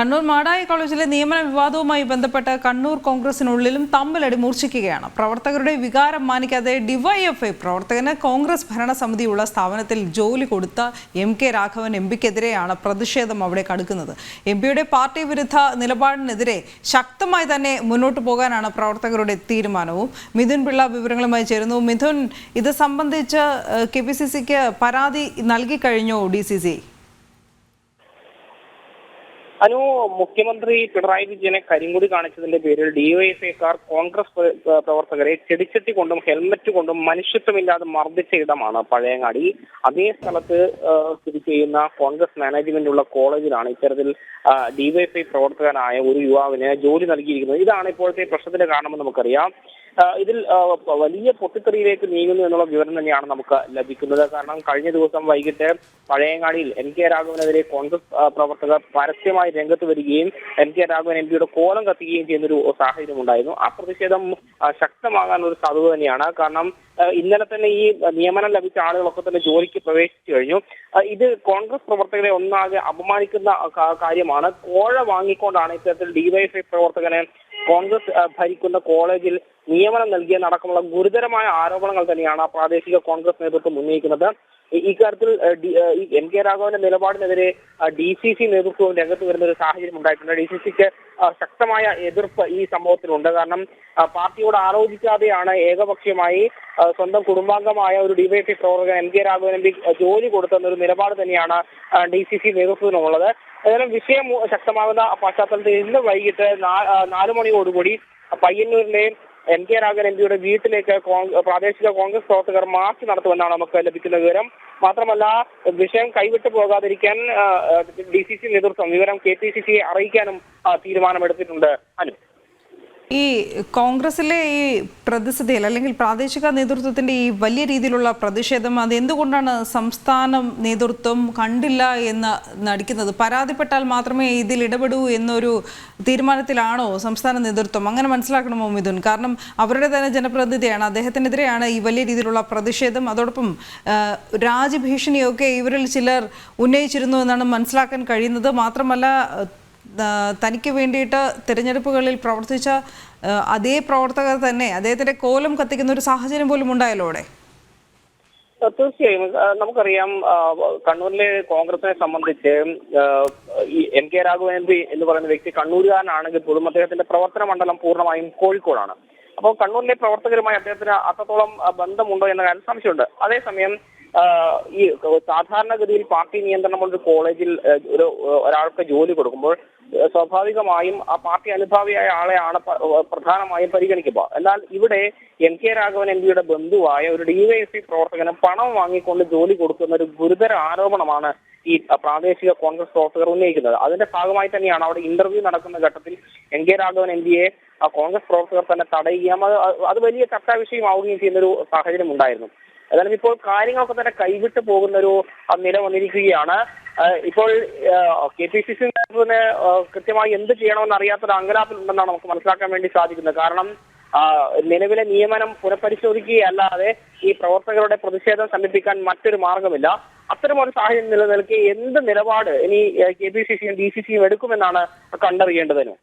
കണ്ണൂർ മാടായി കോളേജിലെ നിയമന വിവാദവുമായി ബന്ധപ്പെട്ട് കണ്ണൂർ കോൺഗ്രസിനുള്ളിലും തമ്മിലടി മൂർച്ഛിക്കുകയാണ്. പ്രവർത്തകരുടെ വികാരം മാനിക്കാതെ ഡിവൈഎഫ്ഐ പ്രവർത്തകന് കോൺഗ്രസ് ഭരണസമിതിയുള്ള സ്ഥാപനത്തിൽ ജോലി കൊടുത്ത എം കെ രാഘവൻ എം പിക്കെതിരെയാണ് പ്രതിഷേധം അവിടെ കടുക്കുന്നത്. എം പിയുടെ പാർട്ടി വിരുദ്ധ നിലപാടിനെതിരെ ശക്തമായി തന്നെ മുന്നോട്ടു പോകാനാണ് പ്രവർത്തകരുടെ തീരുമാനവും. മിഥുൻ പിള്ള വിവരങ്ങളുമായി ചേരുന്നു. മിഥുൻ ഇത് സംബന്ധിച്ച് കെ പി സി സിക്ക് പരാതി നൽകിക്കഴിഞ്ഞോ ഡി സി സി? അനു മുഖ്യമന്ത്രി പിണറായി വിജയനെ കരിങ്കുടി കാണിച്ചതിന്റെ പേരിൽ ഡിവൈഎഫ്ഐക്കാർ കോൺഗ്രസ് പ്ര- പ്ര- പ്രവർത്തകരെ ചെടിച്ചട്ടി കൊണ്ടും ഹെൽമറ്റ് കൊണ്ടും മനുഷ്യത്വമില്ലാതെ മർദ്ദിച്ച ഇടമാണ് പഴയങ്ങാടി. അതേ സ്ഥലത്ത് സ്ഥിതി ചെയ്യുന്ന കോൺഗ്രസ് മാനേജ്മെന്റ് ഉള്ള കോളേജിലാണ് ഇത്തരത്തിൽ ഡിവൈഎഫ്ഐ പ്രവർത്തകനായ ഒരു യുവാവിന് ജോലി നൽകിയിരിക്കുന്നത്. ഇതാണ് ഇപ്പോഴത്തെ പ്രശ്നത്തിന്റെ കാരണമെന്ന് നമുക്കറിയാം. ഇതിൽ വലിയ പൊട്ടിത്തെറിയിലേക്ക് നീങ്ങുന്നു എന്നുള്ള വിവരം തന്നെയാണ് നമുക്ക് ലഭിക്കുന്നത്. കാരണം കഴിഞ്ഞ ദിവസം വൈകിട്ട് പഴയങ്ങാടിയിൽ എൻ കെ രാഘവനെതിരെ കോൺഗ്രസ് പ്രവർത്തകർ പരസ്യമായി രംഗത്ത് വരികയും എൻ കെ രാഘവൻ എം പിയുടെ കോലം കത്തിക്കുകയും ചെയ്യുന്നൊരു സാഹചര്യം ഉണ്ടായിരുന്നു. ആ പ്രതിഷേധം ശക്തമാകാനൊരു സാധ്യത തന്നെയാണ്. കാരണം ഇന്നലെ തന്നെ ഈ നിയമനം ലഭിച്ച ആളുകളൊക്കെ തന്നെ ജോലിക്ക് പ്രവേശിച്ചു കഴിഞ്ഞു. ഇത് കോൺഗ്രസ് പ്രവർത്തകരെ ഒന്നാകെ അപമാനിക്കുന്ന കാര്യമാണ്. കോഴ വാങ്ങിക്കൊണ്ടാണ് ഇത്തരത്തിൽ ഡിവൈഎഫ്ഐ പ്രവർത്തകനെ കോൺഗ്രസ് ഭരിക്കുന്ന കോളേജിൽ നിയമനം നൽകിയെന്നടക്കമുള്ള ഗുരുതരമായ ആരോപണങ്ങൾ തന്നെയാണ് പ്രാദേശിക കോൺഗ്രസ് നേതൃത്വം ഉന്നയിക്കുന്നത്. ഇക്കാര്യത്തിൽ എം കെ രാഘവന്റെ നിലപാടിനെതിരെ ഡി സി സി നേതൃത്വവും രംഗത്ത് വരുന്ന ഒരു സാഹചര്യം ഉണ്ടായിട്ടുണ്ട്. ഡി സി സിക്ക് ശക്തമായ എതിർപ്പ് ഈ സംഭവത്തിനുണ്ട് കാരണം പാർട്ടിയോട് ആലോചിക്കാതെയാണ് ഏകപക്ഷീയമായി സ്വന്തം കുടുംബാംഗമായ ഒരു ഡിവൈഎഫ്ഐ പ്രവർത്തകൻ M K Raghavan M P ജോലി കൊടുത്തെന്നൊരു നിലപാട് തന്നെയാണ് ഡി സി സി നേതൃത്വത്തിനുള്ളത്. ഏതായാലും വിഷയം ശക്തമാകുന്ന പശ്ചാത്തലത്തിൽ ഇന്ന് വൈകിട്ട് നാല് മണിയോടുകൂടി പയ്യന്നൂരിലെ എം കെ രാഘവൻ എം പിയുടെ വീട്ടിലേക്ക് പ്രാദേശിക കോൺഗ്രസ് പ്രവർത്തകർ മാർച്ച് നടത്തുമെന്നാണ് നമുക്ക് ലഭിക്കുന്ന വിവരം. മാത്രമല്ല വിഷയം കൈവിട്ടു പോകാതിരിക്കാൻ ഡി സി സി നേതൃത്വം വിവരം കെ പി സി സിയെ അറിയിക്കാനും തീരുമാനമെടുത്തിട്ടുണ്ട്. അനു ഈ കോൺഗ്രസിലെ ഈ പ്രതിസന്ധിയിൽ അല്ലെങ്കിൽ പ്രാദേശിക നേതൃത്വത്തിന്റെ ഈ വലിയ രീതിയിലുള്ള പ്രതിഷേധം അത് എന്തുകൊണ്ടാണ് സംസ്ഥാന നേതൃത്വം കണ്ടില്ല എന്ന് നടിക്കുന്നത്? പരാതിപ്പെട്ടാൽ മാത്രമേ ഇതിൽ ഇടപെടൂ എന്നൊരു തീരുമാനത്തിലാണോ സംസ്ഥാന നേതൃത്വം? അങ്ങനെ മനസ്സിലാക്കണമോ മിഥുൻ? കാരണം അവരുടെ തന്നെ ജനപ്രതിനിധിയാണ്. അദ്ദേഹത്തിനെതിരെയാണ് ഈ വലിയ രീതിയിലുള്ള പ്രതിഷേധം. അതോടൊപ്പം രാജ്യഭീഷണിയൊക്കെ ഇവരിൽ ചിലർ ഉന്നയിച്ചിരുന്നു എന്നാണ് മനസ്സിലാക്കാൻ കഴിയുന്നത്. മാത്രമല്ല തനിക്ക് വേണ്ടിയിട്ട് തിരഞ്ഞെടുപ്പുകളിൽ പ്രവർത്തിച്ച അതേ പ്രവർത്തകർ തന്നെ അദ്ദേഹത്തിന്റെ കോലം കത്തിക്കുന്ന ഒരു സാഹചര്യം പോലും ഉണ്ടായല്ലോ അവിടെ? തീർച്ചയായും. നമുക്കറിയാം കണ്ണൂരിലെ കോൺഗ്രസിനെ സംബന്ധിച്ച് ഈ M K Raghavan M P എന്ന് പറയുന്ന വ്യക്തി കണ്ണൂരുകാരനാണെങ്കിൽ പോലും അദ്ദേഹത്തിന്റെ പ്രവർത്തന മണ്ഡലം പൂർണമായും കോഴിക്കോടാണ്. അപ്പോൾ കണ്ണൂരിലെ പ്രവർത്തകരുമായി അദ്ദേഹത്തിന് അത്രത്തോളം ബന്ധമുണ്ടോ എന്ന കാര്യം സംശയമുണ്ട്. അതേസമയം ഈ സാധാരണഗതിയിൽ പാർട്ടി നിയന്ത്രണമുള്ള ഒരു കോളേജിൽ ഒരു ഒരാൾക്ക് ജോലി കൊടുക്കുമ്പോൾ സ്വാഭാവികമായും ആ പാർട്ടി അനുഭാവിയായ ആളെയാണ് പ്രധാനമായും പരിഗണിക്കുക എന്നാൽ ഇവിടെ എം കെ രാഘവൻ എം പിയുടെ ബന്ധുവായ ഒരു ഡിവൈഎസ്പി പ്രവർത്തകന് പണം വാങ്ങിക്കൊണ്ട് ജോലി കൊടുക്കുന്ന ഒരു ഗുരുതര ആരോപണമാണ് ഈ പ്രാദേശിക കോൺഗ്രസ് പ്രവർത്തകർ ഉന്നയിക്കുന്നത്. അതിന്റെ ഭാഗമായി തന്നെയാണ് അവിടെ ഇന്റർവ്യൂ നടക്കുന്ന ഘട്ടത്തിൽ എം കെ രാഘവൻ എം പിയെ കോൺഗ്രസ് പ്രവർത്തകർ തന്നെ തടയുകയും അത് അത് വലിയ ചർച്ചാ വിഷയമാവുകയും ചെയ്യുന്ന ഒരു സാഹചര്യം ഉണ്ടായിരുന്നു. ഏതായാലും ഇപ്പോൾ കാര്യങ്ങളൊക്കെ തന്നെ കൈവിട്ട് പോകുന്ന ഒരു നില വന്നിരിക്കുകയാണ്. ഇപ്പോൾ കെ പി സി സി നേതൃത്വത്തിന് കൃത്യമായി എന്ത് ചെയ്യണമെന്ന് അറിയാത്തൊരു അങ്കലാപ്പിലുണ്ടെന്നാണ് നമുക്ക് മനസ്സിലാക്കാൻ വേണ്ടി സാധിക്കുന്നത്. കാരണം നിലവിലെ നിയമനം പുനഃപരിശോധിക്കുകയല്ലാതെ ഈ പ്രവർത്തകരുടെ പ്രതിഷേധം സമീപിക്കാൻ മറ്റൊരു മാർഗമില്ല. അത്തരമൊരു സാഹചര്യം നിലനിൽക്കെ എന്ത് നിലപാട് ഇനി കെ പി സി സിയും ഡി സി സിയും എടുക്കുമെന്നാണ് കണ്ടറിയേണ്ടതിന്.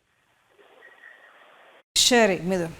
ശരി മിഥുൻ.